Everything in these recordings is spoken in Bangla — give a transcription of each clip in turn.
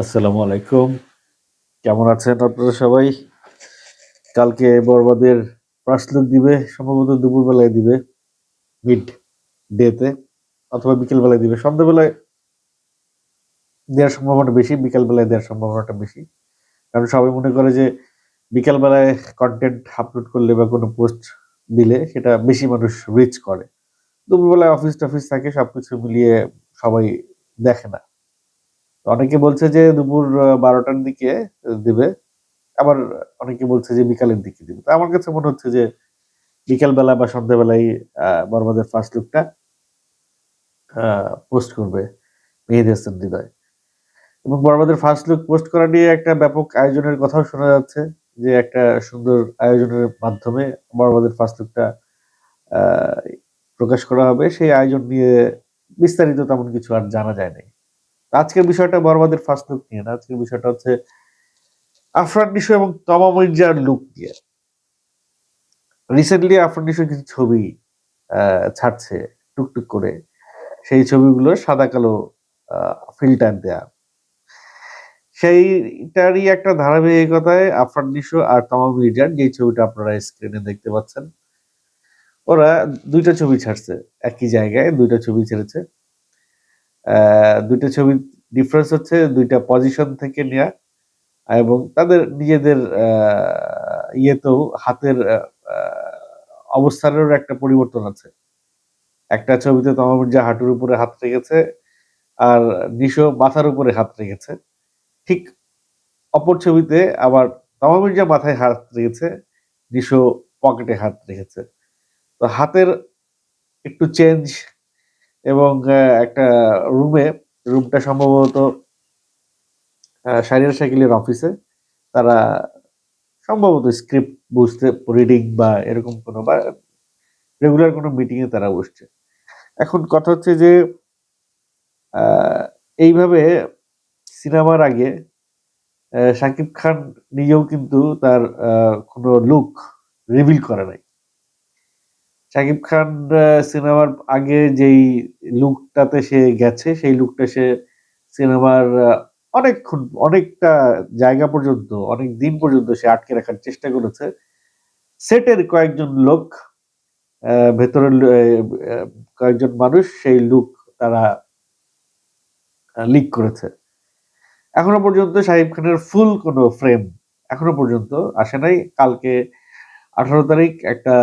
আসসালামু আলাইকুম। কেমন আছেন আপনারা সবাই? কালকে বরবাদের ফার্স্ট লুক দিবে, সম্ভবত দুপুরবেলায় দিবে মিড ডেতে অথবা বিকেলবেলায় দিবে। সন্ধ্যাবেলায় দেওয়ার সম্ভাবনা বেশি, বিকেলবেলায় দেওয়ার সম্ভাবনাটা বেশি। কারণ সবাই মনে করে যে বিকেলবেলায় কন্টেন্ট আপলোড করলে বা কোনো পোস্ট দিলে সেটা বেশি মানুষ রিচ করে। দুপুরবেলায় অফিস টফিস থাকে, সবকিছু মিলিয়ে সবাই দেখে না। অনেকে বলছে যে দুপুর বারোটার দিকে দিবে। আবার অনেকে বলছে যে বিকালের দিকে দিবে। তো আমার কাছে মনে হচ্ছে যে বিকালবেলা বা সন্ধ্যাবেলায় বর্মাদের ফার্স্ট লুকটা পোস্ট করবে মেহেদি হাসান হৃদয়। এবং বর্মাদের ফার্স্ট লুক পোস্ট করা নিয়ে একটা ব্যাপক আয়োজনের কথাও শোনা যাচ্ছে, যে একটা সুন্দর আয়োজনের মাধ্যমে বর্মাদের ফার্স্ট লুকটা প্রকাশ করা হবে। সেই আয়োজন নিয়ে বিস্তারিত তেমন কিছু আর জানা যায় নাই। আজকের বিষয়টা বরবাদের ফার্স্ট লুক নিয়ে না, আজকের বিষয়টা হচ্ছে আফরান নিশো এবং তমা মির্জার লুক নিয়ে রিসেন্টলি আফরান নিশো কিছু ছবি ছাড়ছে, টুকটুক করে। সেই ছবিগুলো সাদা কালো ফিল্টার দেয়া। সেইটারই একটা ধারাবাহিকতায় আফরান নিশো আর তমা মির্জার যে ছবিটা আপনারা স্ক্রিনে দেখতে পাচ্ছেন, ওরা দুইটা ছবি ছাড়ছে। একই জায়গায় দুইটা ছবি ছেড়েছে। দুইটা ছবির ডিফারেন্স হচ্ছে, দুইটা পজিশন থেকে নেয়া এবং তাদের নিজেদের ইয়েতেও হাতের অবস্থানেরও একটা পরিবর্তন আছে। একটা ছবিতে তমা মির্জা হাঁটুর উপরে হাত রেখেছে আর নিশো মাথার উপরে হাত রেখেছে। ঠিক অপর ছবিতে আবার তমা মির্জা মাথায় হাত রেখেছে, নিশো পকেটে হাত রেখেছে। তো হাতের একটু চেঞ্জ এবং একটা রুমে, রুমটা সম্ভবত শারিয়ার সাইকেলের অফিসে। তারা সম্ভবত স্ক্রিপ্ট বুঝতে, রিডিং বা এরকম কোনো বা রেগুলার কোনো মিটিংয়ে তারা বসছে। এখন কথা হচ্ছে যে এইভাবে সিনেমার আগে শাকিব খান নিজেও কিন্তু তার কোনো লুক রিভিল করে নাই। শাকিব খান সিনেমার আগে যেই লুকটাতে সে গেছে, সেই লুকটা সে সিনেমার অনেকক্ষণ, অনেকটা জায়গা পর্যন্ত, অনেক দিন পর্যন্ত সে আটকে রাখার চেষ্টা করেছে। সেটের কয়েকজন লোক ভেতরের কয়েকজন মানুষ সেই লুক তারা লিক করেছে। এখনও পর্যন্ত শাহিব খানের ফুল কোনো ফ্রেম এখনও পর্যন্ত আসে নাই। কালকে আঠারো তারিখ একটা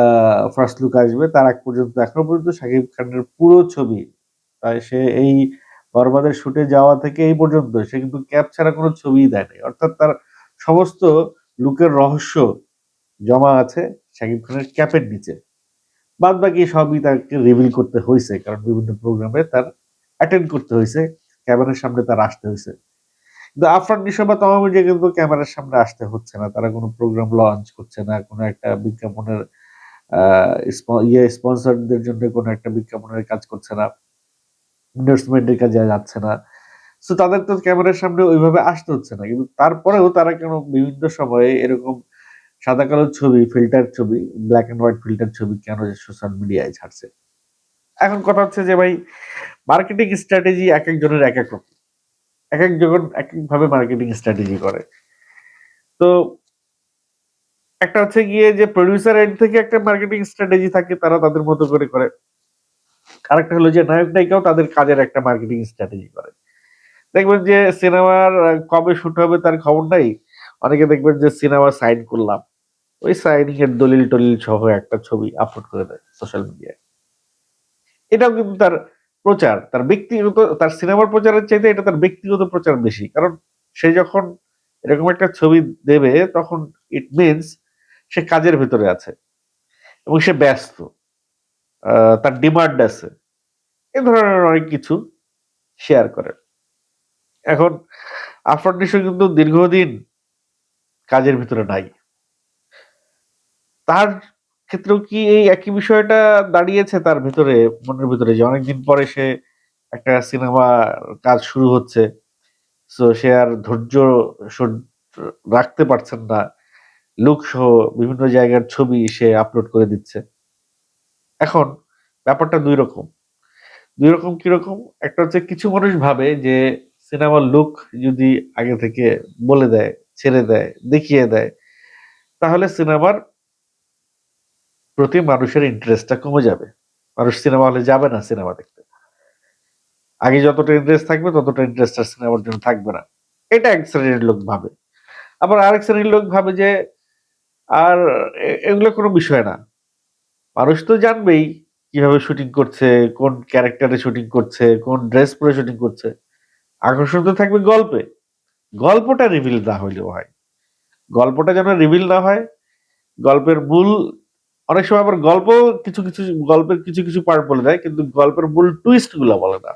ফার্স্ট লুক আসবে। তার আগ পর্যন্ত, এখনও পর্যন্ত শাকিব খানের পুরো ছবি। তাই সে এই বরবাদের শুটে যাওয়া থেকে এই পর্যন্ত সে কিন্তু ক্যাপ ছাড়া কোনো ছবি দেয়নি অর্থাৎ তার সমস্ত লুকের রহস্য জমা আছে শাকিব খানের ক্যাপের নিচে। বাদ বাকি সবই তাকে রিভিল করতে হয়েছে কারণ বিভিন্ন প্রোগ্রামে তার অ্যাটেন্ড করতে হয়েছে ক্যামেরার সামনে তার আসতে হয়েছে কিন্তু আফরান নিশো বা কিন্তু ক্যামেরার সামনে আসতে হচ্ছে না। তারা কোনো প্রোগ্রাম লঞ্চ করছে না, কোনো একটা বিজ্ঞাপনের ইয়ে স্পন্সরদের জন্য কোনো একটা বিজ্ঞাপনের কাজ করছে না ইনভেস্টমেন্টের কাজে যাচ্ছে না। তো তাদের তো ক্যামেরার সামনে ওইভাবে আসতে হচ্ছে না। কিন্তু তারপরেও তারা কেন বিভিন্ন সময়ে এরকম সাদা কালো ছবি ফিল্টার ছবি ব্ল্যাক এন্ড হোয়াইট ফিল্টার ছবি কেন সোশ্যাল মিডিয়ায় ছাড়ছে এখন কথা হচ্ছে যে ভাই মার্কেটিং স্ট্র্যাটেজি এক একজনের এক এক রকম। এক একজন এক একভাবে মার্কেটিং স্ট্র্যাটেজি করে। তো একটা হচ্ছে গিয়ে যে প্রডিউসার এন্ড থেকে একটা মার্কেটিং স্ট্র্যাটেজি থাকে, তারা তাদের মতো করে করে। আরেকটা হলো যে নায়ক নায়িকাও তাদের কাজের একটা মার্কেটিং স্ট্র্যাটেজি করে। দেখবেন যে সিনেমার কবে শুট হবে তার খবর নাই। অনেকে দেখবেন যে সিনেমা সাইন করলাম ওই সাইনিং এর দলিল টলিল সহ একটা ছবি আপলোড করে দেয় সোশ্যাল মিডিয়ায় এটাও কিন্তু তার প্রচার, তার ব্যক্তিগত, তার সিনেমার প্রচারের চাইতে এটা তার ব্যক্তিগত প্রচার বেশি। কারণ সে যখন এরকম একটা ছবি দেবে, তখন ইট মিনস সে কাজের ভিতরে আছে এবং সে ব্যস্ত। তার ডিমান্ড আছে। এ ধরনের অনেক কিছু শেয়ার করে। এখন আফরান নিশো কিন্তু দীর্ঘদিন কাজের ভিতরে নাই। তার ক্ষেত্রেও কি এই একই বিষয়টা দাঁড়িয়েছে তার ভিতরে, মনের ভিতরে, যে অনেকদিন পরে সে একটা সিনেমা কাজ শুরু হচ্ছে সো সে আর ধৈর্য রাখতে পারছেন না লুক সহ বিভিন্ন জায়গার ছবি সে আপলোড করে দিচ্ছে। এখন ব্যাপারটা দুই রকম। দুই রকম কীরকম একটা হচ্ছে কিছু মানুষ ভাবে যে সিনেমার লুক যদি আগে থেকে বলে দেয়, ছেড়ে দেয়, দেখিয়ে দেয়, তাহলে সিনেমার প্রতি মানুষের ইন্টারেস্টটা কমে যাবে। মানুষ সিনেমা হলে যাবে না সিনেমা দেখতে। আগে যতটা ইন্টারেস্ট থাকবে, ততটা ইন্টারেস্ট আর সিনেমার জন্য থাকবে না। এটা এক শ্রেণির লোক ভাবে। আবার আরেক শ্রেণির লোক ভাবে যে, আর এগুলো কোনো বিষয় না। মানুষ তো জানবেই কীভাবে শুটিং করছে, কোন ক্যারেক্টারে শুটিং করছে, কোন ড্রেস পরে শুটিং করছে। আকর্ষণ তো থাকবে গল্পে। গল্পটা রিভিল না হইলেও হয়। গল্পটা যেন রিভিল না হয়, গল্পের মূল অনেক সময় আবার গল্প কিছু কিছু, গল্পের কিছু কিছু পার্ট বলে দেয়, কিন্তু গল্পের মূল টুইস্টগুলো বলে না।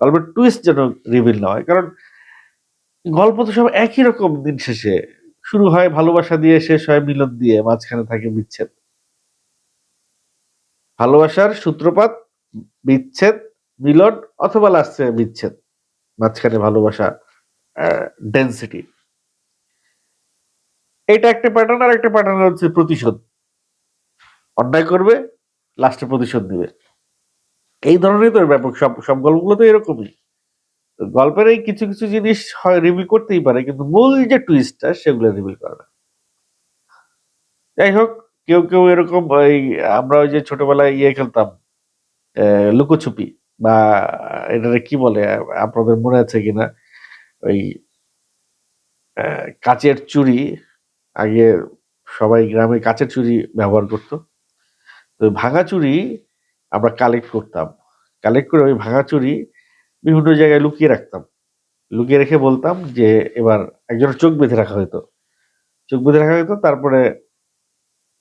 গল্পের টুইস্ট যেন রিভিল না হয়, কারণ গল্প তো সব একই রকম দিন শেষে। শুরু হয় ভালোবাসা দিয়ে, শেষ হয় মিলন দিয়ে, মাঝখানে থাকে বিচ্ছেদ। ভালোবাসার সূত্রপাত, বিচ্ছেদ, মিলন অথবা লাস্টে বিচ্ছেদ, মাঝখানে ভালোবাসা ডেন্সিটি এটা একটা প্যাটার্ন আর একটা প্যাটার্ন হচ্ছে প্রতিশোধ। অন্যায় করবে লাস্টে প্রতিশোধ দিবে এই ধরনের তো ব্যাপক সব সব গল্পগুলো তো এরকমই। গল্পের এই কিছু কিছু জিনিস হয় রিভিল করতেই পারে, কিন্তু মূল যে টুইস্টটা সেগুলো রিভিল করে না। যাই হোক, কেউ কেউ এরকম ওই আমরা ওই যে ছোটবেলায় ইয়ে খেলতাম লুকোছুপি বা এটারে কি বলে, আপনাদের মনে আছে কিনা? ওই কাচের চুড়ি, আগে সবাই গ্রামে কাচের চুড়ি ব্যবহার করতো। তো ওই ভাঙা চুড়ি আমরা কালেক্ট করতাম। কালেক্ট করে ওই ভাঙা চুড়ি বিভিন্ন জায়গায় লুকিয়ে রাখতাম। লুকিয়ে রেখে বলতাম যে, এবার একজনের চোখ বেঁধে রাখা হতো চোখ বেঁধে রাখা হতো তারপরে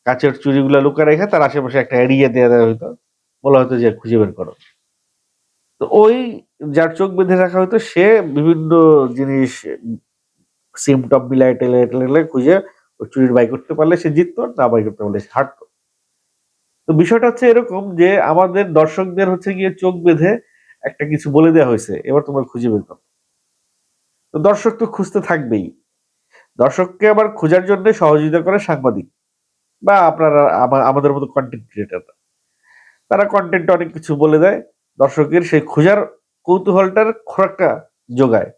কাচের চুড়িগুলো লুকিয়ে রেখে তার আশেপাশে একটা এরিয়া দেওয়া দেওয়া হতো বলা হতো যে, খুঁজে বের করো। তো ওই যার চোখ বেঁধে রাখা হতো সে বিভিন্ন জিনিস সিমটম মিলাই টেলে টেলে খুঁজে ওই চুরির বাই করতে পারলে সে জিততো না বাই করতে পারলে সে হারতো। তো বিষয়টা হচ্ছে এরকম যে আমাদের দর্শকদের হচ্ছে গিয়ে চোখ বেঁধে একটা কিছু বলে দেওয়া হয়েছে, এবার তোমরা খুঁজে বের করো। তো দর্শক তো খুঁজতে থাকবেই। দর্শককে আবার খোঁজার জন্য সহযোগিতা করে সাংবাদিক বা আপনারা আমাদের মতো কন্টেন্ট ক্রিয়েটার তারা কন্টেন্ট অনেক কিছু বলে দেয়, দর্শকের সেই খোঁজার কৌতূহলটার খোরাকটা যোগায়।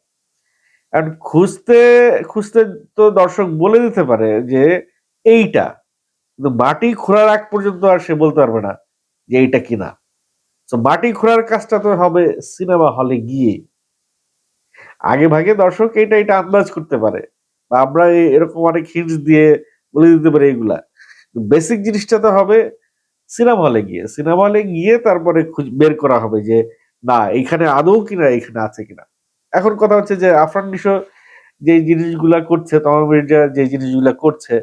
কারণ খুঁজতে খুঁজতে তো দর্শক বলে দিতে পারে যে এইটা কিন্তু মাটি খোঁড়ার আগ পর্যন্ত আর সে বলতে পারবে না যে এইটা কিনা। তো মাটি খোঁড়ার কাজটা তো হবে সিনেমা হলে গিয়ে। আগে ভাগে দর্শক এটা এটা আন্দাজ করতে পারে। বা আমরা এরকম অনেক হিন্টস দিয়ে বলে দিতে পারি এগুলা বেসিক জিনিসটা তো হবে সিনেমা হলে গিয়ে। সিনেমা হলে গিয়ে তারপরে বের করা হবে যে, না, এইখানে আদৌ কিনা এখানে আছে কিনা। এখন কথা হচ্ছে যে, আফরান নিশো যে জিনিসগুলা করছে তমা মির্জা যে জিনিসগুলা করছে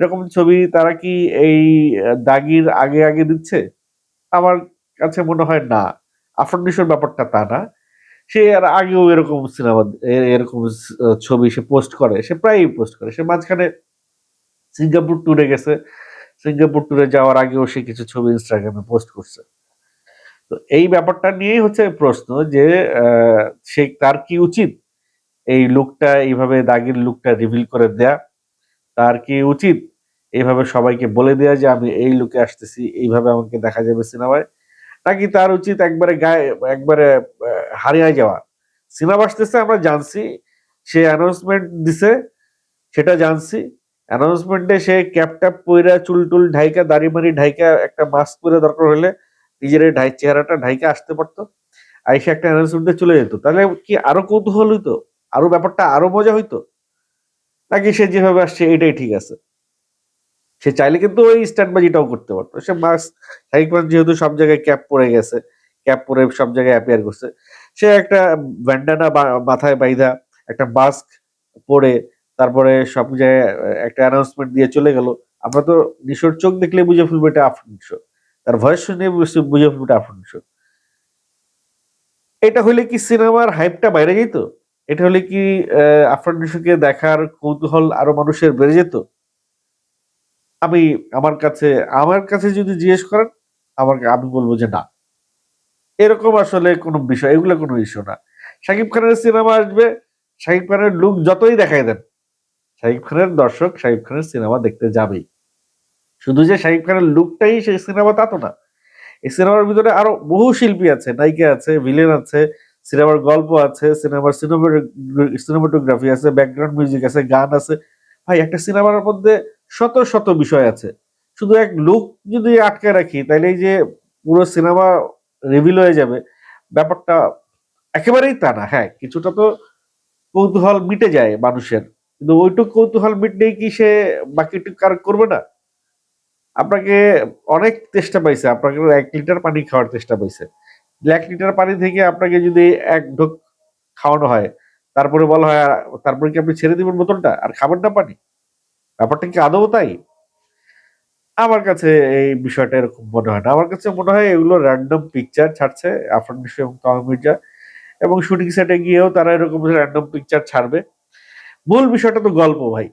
এরকম ছবি তারা কি এই দাগির আগে আগে দিচ্ছে? আমার কাছে মনে হয় না। আফরান ব্যাপারটা তা না। সে আর আগেও এরকম সিনেমা এরকম ছবি সে পোস্ট করে। সে প্রায়ই পোস্ট করে। সে মাঝখানে সিঙ্গাপুর ট্যুরে গেছে। সিঙ্গাপুর ট্যুরে যাওয়ার আগেও সে কিছু ছবি ইনস্টাগ্রামে পোস্ট করছে। তো এই ব্যাপারটা নিয়েই হচ্ছে প্রশ্ন যে সে তার কি উচিত এই লুকটা এইভাবে দাগের লুকটা রিভিল করে দেয়া? তার কি উচিত এইভাবে সবাইকে বলে দেয়া যে আমি এই লুকে আসতেছি, এইভাবে আমাকে দেখা যাবে সিনেমায়। নাকি তার উচিত একবারে গায়ে, একবারে হারিয়ে যাওয়া। সিনেমা আসতেছে, আমরা জানছি, সে অ্যানাউন্সমেন্ট দিছে, সেটা জানছি। অ্যানাউন্সমেন্টে সে ক্যাপ ট্যাপ পইরা চুল টুল ঢাইকা, দাড়ি মারি ঢাইকা, একটা মাস্ক পরে দরকার হলে নিজের ঢাই চেহারাটা ঢাইকা আসতে পারতো। আইসে একটা অ্যানাউন্সমেন্টে চলে যেত। তাহলে কি আরও কৌতূহল হইতো? আরও ব্যাপারটা আরও মজা হইতো? নাকি সে যেভাবে আসছে, এটাই ঠিক আছে? সে চাইলে কিন্তু ওই স্ট্যান্ডবাজিটাও করতে পারতো। সে মাস্ক শাকিব খান যেহেতু সব জায়গায় ক্যাপ পরে গেছে ক্যাপ পরে সব জায়গায় অ্যাপিয়ার করছে। সে একটা ব্যান্ডানা মাথায় বাইধা একটা মাস্ক পরে তারপরে সব জায়গায় একটা অ্যানাউন্সমেন্ট দিয়ে চলে গেল। আমরা তো নিশোর চোখ দেখলে বুঝে ফেলব এটা আফরিন নিশো। তার ভয়েস শুনে বুঝে ফেলব এটা আফরিন নিশো। এটা হলে কি সিনেমার হাইপটা বাইরে যেত? এটা হলে কি আফরান দেখার কৌতূহল আরও মানুষের বেড়ে যেত? আমি আমার কাছে আমার কাছে যদি জিজ্ঞেস করেন আমার আমি বলব যে না। এরকম আসলে কোনো বিষয়, এগুলো কোনো ইস্যু না। শাকিব খানের সিনেমা আসবে, শাকিব খানের লুক যতই দেখাই দেন, শাকিব খানের দর্শক, শাকিব খানের সিনেমা দেখতে যাবেই। শুধু যে শাকিব খানের লুকটাই সেই সিনেমা তা তো না। এই সিনেমার ভিতরে আরও বহু শিল্পী আছে, নায়িকা আছে ভিলেন আছে, সিনেমার গল্প আছে, সিনেমার সিনেমাটোগ্রাফি আছে ব্যাকগ্রাউন্ড মিউজিক আছে, গান আছে। ভাই, একটা সিনেমার মধ্যে শত শত বিষয় আছে। শুধু এক লুক যদি আটকে রাখি তাহলে এই যে পুরো সিনেমা রিভিল হয়ে যাবে, ব্যাপারটা একেবারেই তা না। হ্যাঁ কিছুটা তো কৌতূহল মিটে যায় মানুষের। কিন্তু ওইটুক কৌতূহল মিটলেই কি সে বাকিটুক আর করবে না? আপনাকে অনেক চেষ্টা পাইছে, আপনাকে এক লিটার পানি খাওয়ার চেষ্টা পাইছে। এক লিটার পানি থেকে আপনাকে যদি এক ঢোক খাওয়ানো হয়, তারপরে বলা হয় তারপরে কি আপনি ছেড়ে দিবেন বোতলটা? আর খাবেন না পানি? ব্যাপারটা কি আদৌ তাই? আমার কাছে এই বিষয়টা এরকম মনে হয় না। আমার কাছে মনে হয় এগুলো র্যান্ডম পিকচার ছাড়ছে আফরান নিশো এবং তমা মির্জা এবং শুটিং সেটে গিয়েও তারা এরকম র্যান্ডম পিকচার ছাড়বে। মূল বিষয়টা তো গল্প ভাই।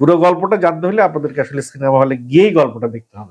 পুরো গল্পটা জানতে হলে আপনাদেরকে আসলে সিনেমা হলে গিয়েই গল্পটা দেখতে হবে।